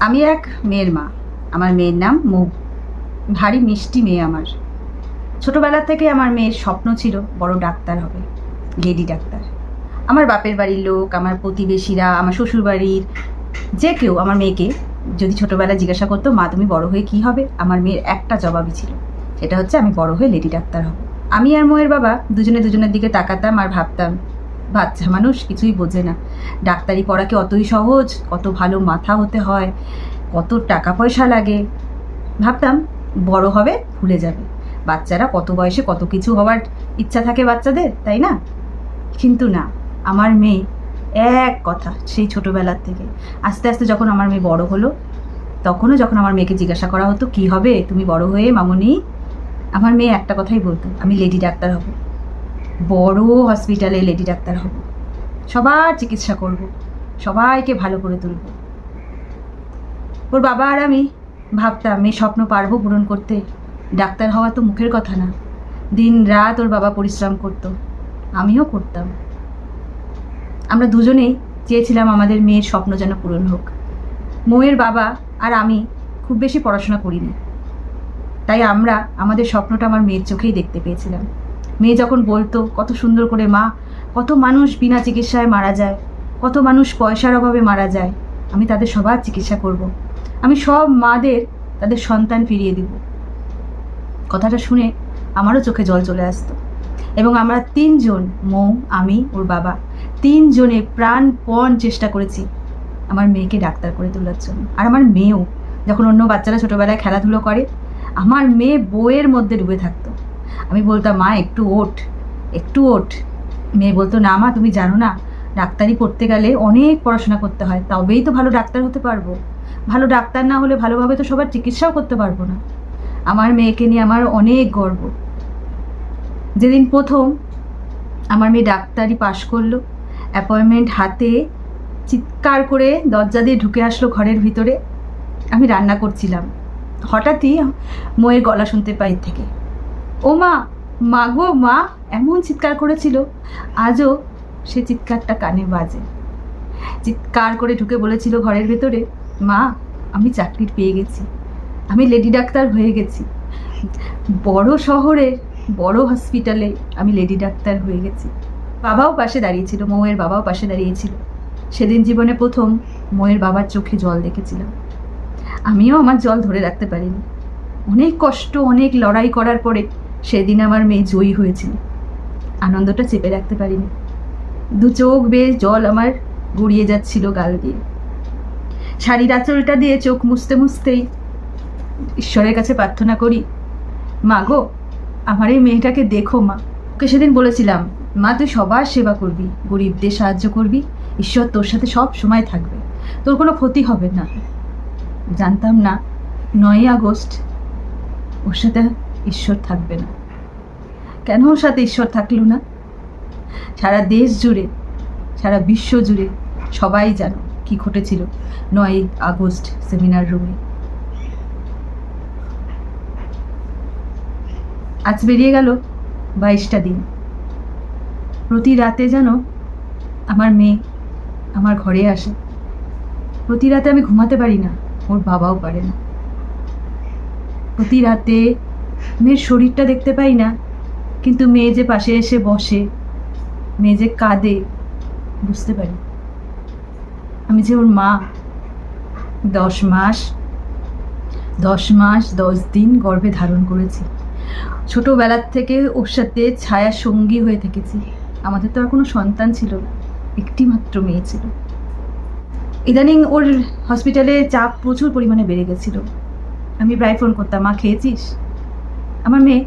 আমি এক মেয়ের মা। আমার মেয়ের নাম মৌ। ভারী মিষ্টি মেয়ে আমার। ছোটবেলা থেকে আমার মেয়ের স্বপ্ন ছিল বড় ডাক্তার হবে, লেডি ডাক্তার। আমার বাপের বাড়ির লোক, আমার প্রতিবেশীরা, আমার শ্বশুর বাড়ির যে কেউ আমার মেয়েকে যদি ছোটোবেলায় জিজ্ঞাসা করতো, মা, তুমি বড় হয়ে কী হবে? আমার মেয়ের একটা জবাবই ছিল, সেটা হচ্ছে, আমি বড় হয়ে লেডি ডাক্তার হব। আমি আর মোয়ের বাবা দুজনে দুজনের দিকে তাকাতাম আর ভাবতাম বাচ্চা মানুষ কিছুই বোঝে না। ডাক্তারি পড়া কি অতই সহজ, কত ভালো মাথা হতে হয়, কত টাকা পয়সা লাগে। ভাবতাম বড় হবে, ভুলে যাবে। বাচ্চারা কত বয়সে কত কিছু হওয়ার ইচ্ছা থাকে বাচ্চাদের, তাই না? কিন্তু না, আমার মেয়ে এক কথা, সেই ছোটোবেলার থেকে। আস্তে আস্তে যখন আমার মেয়ে বড় হলো, তখনও যখন আমার মেয়েকে জিজ্ঞাসা করা হতো, কি হবে? তুমি বড় হয়ে মামনি? আমার মেয়ে একটা কথাই বলতো, আমি লেডি ডাক্তার হব। বড় হসপিটালে লেডি ডাক্তার হব। সবার চিকিৎসা করব, সবাইকে ভালো করে তুলব। ওর বাবা আর আমি ভাবতাম, এই স্বপ্ন পারব পূরণ করতে। ডাক্তার হওয়া তো মুখের কথা না। দিন রাত ওর বাবা পরিশ্রম করতো, আমিও করতাম। আমরা দুজনেই চেয়েছিলাম আমাদের মেয়ের স্বপ্ন যেন পূরণ হোক। মৌয়ের বাবা আর আমি খুব বেশি পড়াশোনা করিনি। তাই আমরা আমাদের স্বপ্নটা আমার মেয়ের চোখেই দেখতে পেয়েছিলাম। মেয়ে যখন বলতো, কত সুন্দর করে মা, কত মানুষ বিনা চিকিৎসায় মারা যায়, কত মানুষ পয়সার অভাবে মারা যায়, আমি তাদের সবার চিকিৎসা করব। আমি সব মাদের, তাদের সন্তান ফিরিয়ে দিব। কথাটা শুনে আমারও চোখে জল চলে আসতো। এবং আমরা তিনজন, মৌ, আমি, ওর বাবা, তিনজনে প্রাণপণ চেষ্টা করেছি আমার মেয়েকে ডাক্তার করে তোলার জন্য। আর আমার মেয়েও, যখন অন্য বাচ্চারা ছোটোবেলায় খেলাধুলো করে, আমার মেয়ে বইয়ের মধ্যে ডুবে থাকতো। আমি বলতাম, মা, একটু ওঠ একটু ওঠ। মেয়ে বলতো, না মা, তুমি জানো না, ডাক্তারি পড়তে গেলে অনেক পড়াশোনা করতে হয়, তবেই তো ভালো ডাক্তার হতে পারব। ভালো ডাক্তার না হলে ভালোভাবে তো সবার চিকিৎসাও করতে পারব না। আমার মেয়েকে নিয়ে আমার অনেক গর্ব। যেদিন প্রথম আমার মেয়ে ডাক্তারি পাশ করল, অ্যাপয়েন্টমেন্ট হাতে চিৎকার করে দরজা দিয়ে ঢুকে আসলো ঘরের ভিতরে, আমি রান্না করছিলাম। হঠাৎই মোয়ের গলা শুনতে পাই থেকে। ও মা মা গো, মা, এমন চিৎকার করেছিল। আজও সে চিৎকারটা কানে বাজে। চিৎকার করে ঢুকে বলেছিল ঘরের ভেতরে, মা, আমি চাকরি পেয়ে গেছি। আমি লেডি ডাক্তার হয়ে গেছি। বড় শহরে বড় হসপিটালে আমি লেডি ডাক্তার হয়ে গেছি। বাবাও পাশে দাঁড়িয়েছিল, মৌয়ের বাবাও পাশে দাঁড়িয়েছিল। সেদিন জীবনে প্রথম মৌয়ের বাবার চোখে জল দেখেছিলাম। আমিও আমার জল ধরে রাখতে পারিনি। অনেক কষ্ট, অনেক লড়াই করার পরে সেদিন আমার মেয়ে জয়ী হয়েছিল। আনন্দটা চেপে রাখতে পারিনি। দু চোখ বেয়ে জল আমার গড়িয়ে যাচ্ছিল গাল দিয়ে। শাড়ির আঁচলটা দিয়ে চোখ মুছতে মুছতেই ঈশ্বরের কাছে প্রার্থনা করি, মা গো, আমার এই মেয়েটাকে দেখো মা। ওকে সেদিন বলেছিলাম, মা, তুই সবার সেবা করবি, গরিবদের সাহায্য করবি, ঈশ্বর তোর সাথে সব সময় থাকবে। তোর কোনো ক্ষতি হবে না। জানতাম না, নয়ই আগস্ট, ওর সাথে ঈশ্বর থাকবে না। কেন ওর সাথে ঈশ্বর থাকল না? সারা দেশ জুড়ে, সারা বিশ্ব জুড়ে সবাই জানো কি ঘটেছিল নয় আগস্ট সেমিনার রুমে। আজ বেরিয়ে গেল বাইশটা দিন। প্রতি রাতে যেন আমার মেয়ে আমার ঘরে আসে। প্রতি রাতে আমি ঘুমাতে পারি না, ওর বাবাও পারে না। প্রতি রাতে মেয়ের শরীরটা দেখতে পাই না, কিন্তু মেয়ে যে পাশে এসে বসে, মেয়ে যে কাঁদে, বুঝতে পারি। আমি যে ওর মা, দশ মাস দশ মাস, দশ দিন গর্ভে ধারণ করেছি। ছোটোবেলার থেকে ওর সাথে ছায়া সঙ্গী হয়ে থেকেছি। আমাদের তো আর কোনো সন্তান ছিল না একটি মাত্র মেয়ে ছিল। ইদানিং ওর হসপিটালে চাপ প্রচুর পরিমাণে বেড়ে গেছিল। আমি প্রায় ফোন করতাম, মা, খেয়েছিস? আমার মেয়ে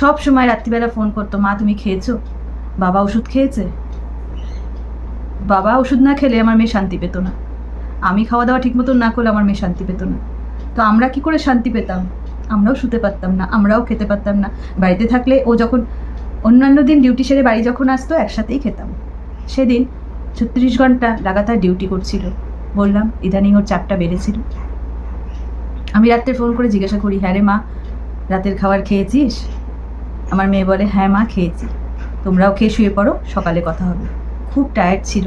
সব সময় রাত্রিবেলা ফোন করতো, মা, তুমি খেয়েছো? বাবা ওষুধ খেয়েছে? বাবা ওষুধ না খেলে আমার মেয়ে শান্তি পেত না। আমি খাওয়া দাওয়া ঠিক মতন না করলে আমার মেয়ে শান্তি পেত না। তো আমরা কি করে শান্তি পেতাম? আমরাও শুতে পারতাম না, আমরাও খেতে পারতাম না। বাড়িতে থাকলে ও যখন অন্যান্য দিন ডিউটি সেরে বাড়ি যখন আসতো, একসাথেই খেতাম। সেদিন ছত্রিশ ঘণ্টা লাগাতার ডিউটি করছিল। বললাম, ইদানিং ওর চাপটা বেড়েছিল। আমি রাত্রে ফোন করে জিজ্ঞাসা করি হ্যাঁ রে মা রাতের খাবার খেয়েছিস? আমার মেয়ে বলে হ্যাঁ মা, খেয়েছি। তোমরাও খেয়ে শুয়ে পড়ো, সকালে কথা হবে। খুব টায়ার্ড ছিল।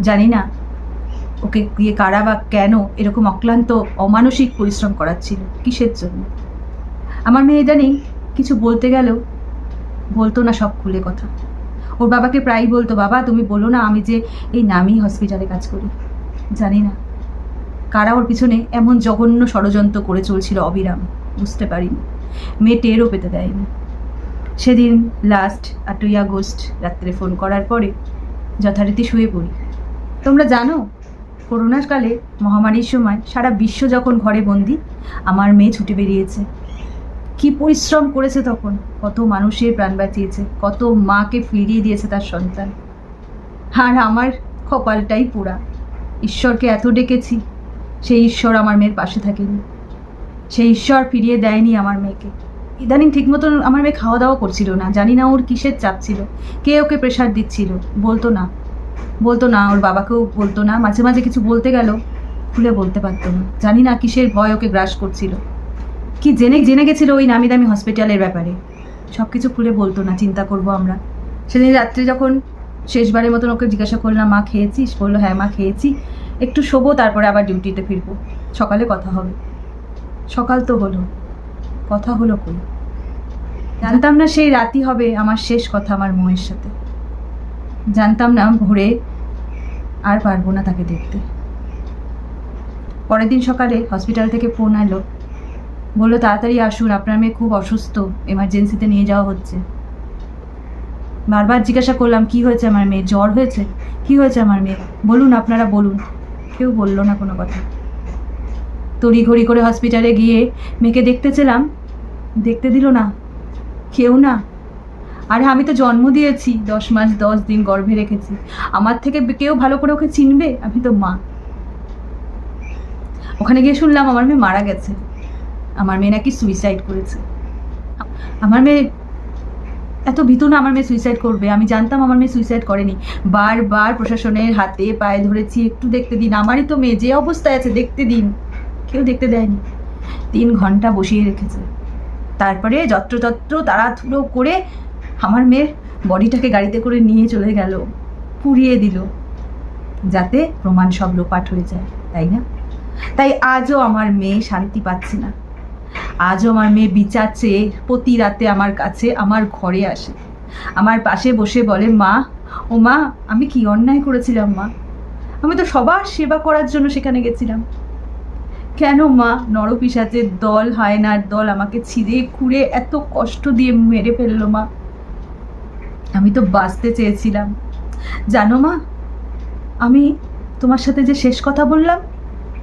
জানি না ওকে গিয়ে কারা বা কেন এরকম অক্লান্ত, অমানসিক পরিশ্রম করাচ্ছিল, কিসের জন্য? আমার মেয়ে ইদানিং কিছু বলতে গেলেও বলতো না সব খুলে কথা। ওর বাবাকে প্রায়ই বলতো, বাবা, তুমি বলো না, আমি যে এই নামি হসপিটালে কাজ করি। জানি না। কারা ওর পিছনে এমন জঘন্য ষড়যন্ত্র করে চলছিল অবিরাম। বুঝতে পারিনি। মেয়ে টেরও পেতে দেয়নি। সেদিন লাস্ট আটই আগস্ট রাত্রে ফোন করার পরে যথারীতি শুয়ে পড়ি। তোমরা জানো, করোনার কালে মহামারীর সময় সারা বিশ্ব যখন ঘরে বন্দি, আমার মেয়ে ছুটে বেরিয়েছে। কি পরিশ্রম করেছে তখন, কত মানুষের প্রাণ বাঁচিয়েছে, কত মাকে ফিরিয়ে দিয়েছে তার সন্তান। আর আমার কপালটাই পোড়া। ঈশ্বরকে এত ডেকেছি, সেই ঈশ্বর আমার মেয়ের পাশে থাকেনি। সেই ঈশ্বর ফিরিয়ে দেয়নি আমার মেয়েকে। ইদানিং ঠিক মতন আমার মেয়ে খাওয়া দাওয়া করছিল না, জানি না ওর কিসের চাপ ছিল। কে ওকে প্রেশার দিচ্ছিল? বলতো না। বলতো না, ওর বাবাকেও বলতো না। মাঝে মাঝে কিছু বলতে গেল, খুলে বলতে পারতো না। জানি না কিসের ভয় ওকে গ্রাস করছিল। কি জেনে জেনে গেছিল ওই নামি দামি হসপিটালের ব্যাপারে। সব কিছু খুলে বলতো না, চিন্তা করব আমরা। সেদিন রাত্রে যখন শেষবারের মতন ওকে জিজ্ঞাসা করলাম, মা খেয়েছিস? বলল হ্যাঁ মা খেয়েছি। একটু শোবো, তারপরে আবার ডিউটিতে ফিরবো। সকালে কথা হবে। সকাল তো হলো। কথা হলো কই? জানতাম না সেই রাতই হবে আমার শেষ কথা আমার মোয়ের সাথে। জানতাম না ভোরে আর পারব না তাকে দেখতে। পরের দিন সকালে হসপিটাল থেকে ফোন এলো। বলল, তাড়াতাড়ি আসুন, আপনার মেয়ে খুব অসুস্থ এমার্জেন্সিতে নিয়ে যাওয়া হচ্ছে। বারবার জিজ্ঞাসা করলাম, কি হয়েছে আমার মেয়ে? জ্বর হয়েছে? কি হয়েছে আমার মেয়ে? বলুন, আপনারা বলুন। কেউ বলল না কোনো কথা। তড়িঘড়ি করে হসপিটালে গিয়ে মেয়েকে দেখতে চেলাম দেখতে দিল না কেউ না। আরে আমি তো জন্ম দিয়েছি, দশ মাস দশ দিন গর্ভে রেখেছি। আমার থেকে কেউ ভালো করে ওকে চিনবে? আমি তো মা। ওখানে গিয়ে শুনলাম আমার মেয়ে মারা গেছে। আমার মেয়ে নাকি সুইসাইড করেছে। আমার মেয়ে এত ভীতু না আমার মেয়ে সুইসাইড করবে। আমি জানতাম আমার মেয়ে সুইসাইড করেনি। বারবার প্রশাসনের হাতে পায়ে ধরেছি, একটু দেখতে দিন। আমারই তো মেয়ে, যে অবস্থায় আছে দেখতে দিন। দেখতে দেয়নি। তিন ঘণ্টা বসিয়ে রেখেছে। তারপরে যত্রতত্র তাড়াহুড়ো করে আমার মেয়ের বডিটাকে গাড়িতে করে নিয়ে চলে গেল, পুড়িয়ে দিল, যাতে প্রমাণ সব লোপাট হয়ে যায়, তাই না? তাই আজও আমার মেয়ে শান্তি পাচ্ছে না। আজও আমার মেয়ে বিচার চেয়ে প্রতি রাতে আমার কাছে, আমার ঘরে আসে। আমার পাশে বসে বলে, মা, ও মা, আমি কি অন্যায় করেছিলাম, মা? আমি তো সবার সেবা করার জন্য সেখানে গেছিলাম। কেন মা? নরপিসাচের দল হায়নার দল আমাকে ছিঁড়ে খুঁড়ে এত কষ্ট দিয়ে মেরে ফেলল মা। আমি তো বাঁচতে চেয়েছিলাম। জানো মা, আমি তোমার সাথে যে শেষ কথা বললাম,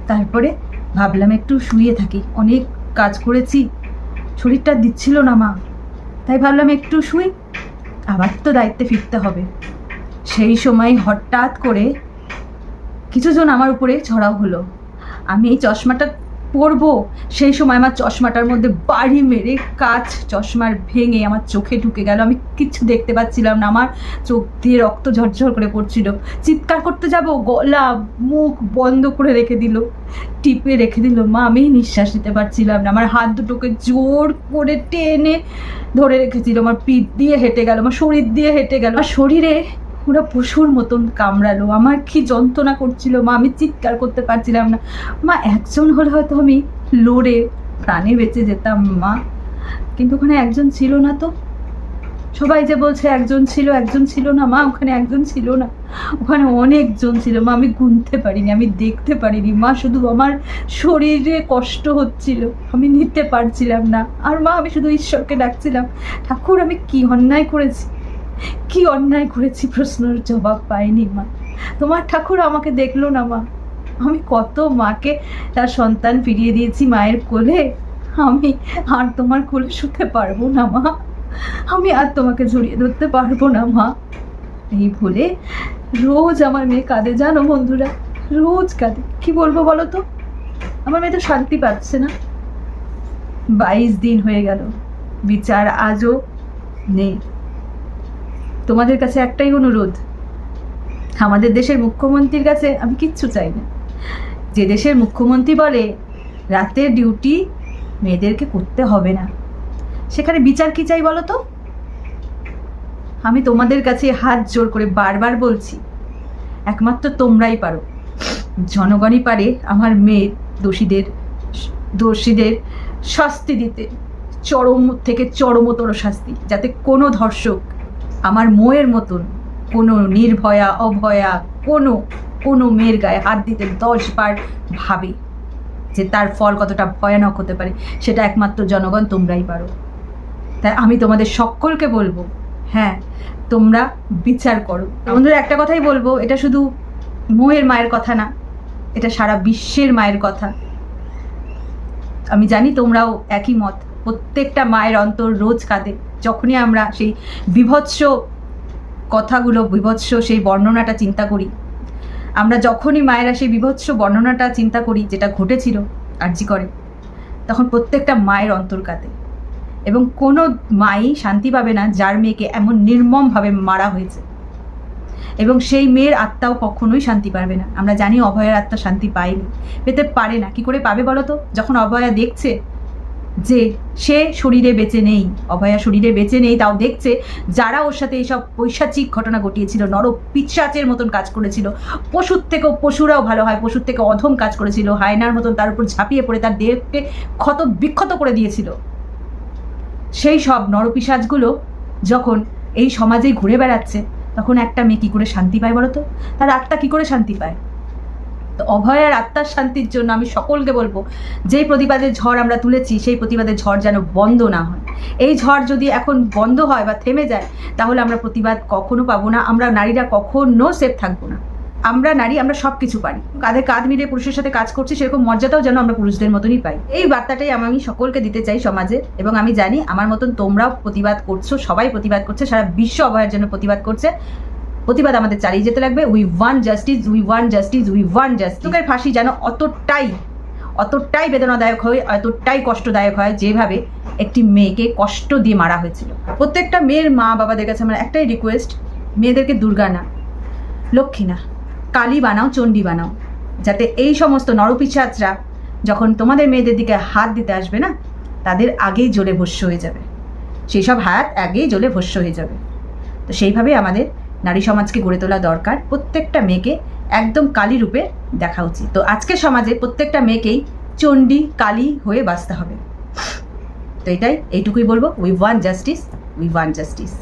তারপরে ভাবলাম একটু শুয়ে থাকি। অনেক কাজ করেছি, শরীরটা দিচ্ছিল না মা। তাই ভাবলাম একটু শুই, আবার তো দায়িত্বে ফিরতে হবে। সেই সময় হঠাৎ করে কিছুজন আমার উপরে ছড়াও হলো। আমি এই চশমাটা পরবো। সেই সময় আমার চশমাটার মধ্যে বাড়ি মেরে কাজ চশমার ভেঙে আমার চোখে ঢুকে গেল। আমি কিচ্ছু দেখতে পাচ্ছিলাম না। আমার চোখ দিয়ে রক্ত ঝরঝর করে পড়ছিল। চিৎকার করতে যাব, গলা, মুখ বন্ধ করে রেখে দিল। টিপে রেখে দিল, মা, আমি নিঃশ্বাস নিতে পারছিলাম না। আমার হাত দুটোকে জোর করে টেনে ধরে রেখেছিল। আমার পিঠ দিয়ে হেঁটে গেল, আমার শরীর দিয়ে হেঁটে গেল। আমার শরীরে পুরো পশুর মতন কামড়ালো। আমার কি যন্ত্রণা করছিল, মা, আমি চিৎকার করতে পারছিলাম না। মা, একজন হলে হয়তো আমি লড়ে প্রাণে বেঁচে যেতাম, মা। কিন্তু ওখানে একজন ছিল না তো। সবাই যে বলছে একজন ছিল একজন ছিল না, মা, ওখানে একজন ছিল না। ওখানে অনেকজন ছিল। মা, আমি গুনতে পারিনি, আমি দেখতে পারিনি। মা, শুধু আমার শরীরে কষ্ট হচ্ছিল। আমি নিতে পারছিলাম না। আর মা, আমি শুধু ঈশ্বরকে ডাকছিলাম, ঠাকুর, আমি কি অন্যায় করেছি? কি অন্যায় করেছি প্রশ্নের জবাব পাইনি মা। তোমার ঠাকুর আমাকে দেখল না মা। আমি কত মাকে তার সন্তান ফিরিয়ে দিয়েছি মায়ের কোলে। আমি আর তোমার কোলে শুতে পারব না মা। আমি আর তোমাকে জড়িয়ে ধরতে পারব না মা। এই ভুলে রোজ আমার মেয়ে কাঁদে, জানো বন্ধুরা? রোজ কাঁদে। কি বলব বলো তো? আমার মেয়ে তো শান্তি পাচ্ছে না। বাইশ দিন হয়ে গেল। বিচার আজও নেই। তোমাদের কাছে একটাই অনুরোধ। আমাদের দেশের মুখ্যমন্ত্রীর কাছে আমি কিচ্ছু চাই না। যে দেশের মুখ্যমন্ত্রী বলে, রাতের ডিউটি মেয়েদেরকে করতে হবে না। সেখানে বিচার কি চাই বলো তো? আমি তোমাদের কাছে হাত জোর করে বারবার বলছি, একমাত্র তোমরাই পারো। জনগণই পারে আমার মেয়ের দোষীদের দোষীদের শাস্তি দিতে, চরম থেকে চরমতর শাস্তি, যাতে কোনো ধর্ষক আমার মোয়ের মতন কোনো নির্ভয়া, অভয়া, কোনো কোনো মেয়ের গায়ে হাত দিতে দশ বার ভাবে যে তার ফল কতটা ভয়ানক হতে পারে, সেটা একমাত্র জনগণ তোমরাই পারো। তাই আমি তোমাদের সকলকে বলব হ্যাঁ তোমরা বিচার করো। বন্ধুরা, একটা কথাই বলব, এটা শুধু মোহের মায়ের কথা না, এটা সারা বিশ্বের মায়ের কথা। আমি জানি তোমরাও একই মত, প্রত্যেকটা মায়ের অন্তর রোজ কাঁদে। যখনই আমরা সেই বিভৎস কথাগুলো, বিভৎস সেই বর্ণনাটা চিন্তা করি, আমরা যখনই মায়েরা সেই বিভৎস বর্ণনাটা চিন্তা করি যেটা ঘটেছিল আর্জি করে, তখন প্রত্যেকটা মায়ের অন্তর এবং কোনো মাই শান্তি পাবে না যার মেয়েকে এমন নির্মমভাবে মারা হয়েছে। এবং সেই মেয়ের আত্মাও কখনোই শান্তি পাবে না। আমরা জানি অভয়ের আত্মা শান্তি পায়নি। পেতে পারে না। কি করে পাবে বলো তো? যখন অভয়া দেখছে যে সে শরীরে বেঁচে নেই, অভয়া শরীরে বেঁচে নেই, তাও দেখছে যারা ওর সাথে এইসব পৈশাচিক ঘটনা ঘটিয়েছিল নর পিচ্ছাচের মতন কাজ করেছিল, পশুর থেকেও পশুরাও ভালো হয়, পশুর থেকে অধম কাজ করেছিল, হায়নার মতন তার উপর ঝাঁপিয়ে পড়ে, তার দেহকে ক্ষত বিক্ষত করে দিয়েছিল। সেই সব নরপিসাজগুলো যখন এই সমাজে ঘুরে বেড়াচ্ছে, তখন একটা মেয়ে কী করে শান্তি পায় বলো তো তার আত্মা কী করে শান্তি পায়? তো অভয়ের আত্মার শান্তির জন্য আমি সকলকে বলব, যেই প্রতিবাদের ঝড় আমরা তুলেছি, সেই প্রতিবাদের ঝড় যেন বন্ধ না হয়। এই ঝড় যদি এখন বন্ধ হয় বা থেমে যায়, তাহলে আমরা প্রতিবাদ কখনো পাবো না, আমরা নারীরা কখনো সেফ থাকব না। আমরা নারী, আমরা সব কিছু পারি। কাঁধে কাঁধ মিলিয়ে পুরুষের সাথে কাজ করছি, সেরকম মর্যাদাও যেন আমরা পুরুষদের মতনই পাই। এই বার্তাটাই আমি সকলকে দিতে চাই সমাজে, এবং আমি জানি আমার মতন তোমরাও প্রতিবাদ করছ, সবাই প্রতিবাদ করছে, সারা বিশ্ব অভয়ের জন্য প্রতিবাদ করছে। প্রতিবাদ আমাদের চালিয়ে যেতে লাগবে। We want justice we want justice we want justice তোকের ফাঁসি যেন অতটাই অতটাই বেদনাদায়ক হয় এতটাই কষ্টদায়ক হয়, যেভাবে একটি মেয়েকে কষ্ট দিয়ে মারা হয়েছিল। প্রত্যেকটা মেয়ের মা বাবাদের কাছে আমার একটাই রিকোয়েস্ট মেয়েদেরকে দুর্গা না, লক্ষ্মী না, কালী বানাও, চণ্ডী বানাও, যাতে এই সমস্ত নরপিছাচরা যখন তোমাদের মেয়েদের দিকে হাত দিতে আসবে না, তাদের আগেই জ্বলে ভস্য হয়ে যাবে। সেই সব হাত আগেই জ্বলে ভস্য হয়ে যাবে। তো সেইভাবেই আমাদের নারী সমাজকে গড়ে তোলা দরকার। প্রত্যেকটা মেয়েকে একদম কালী রূপে দেখা উচিত। তো আজকের সমাজে প্রত্যেকটা মেয়েকেই চণ্ডী, কালী হয়ে বাঁচতে হবে। তো এটাই, এইটুকুই বলব। We want justice we want justice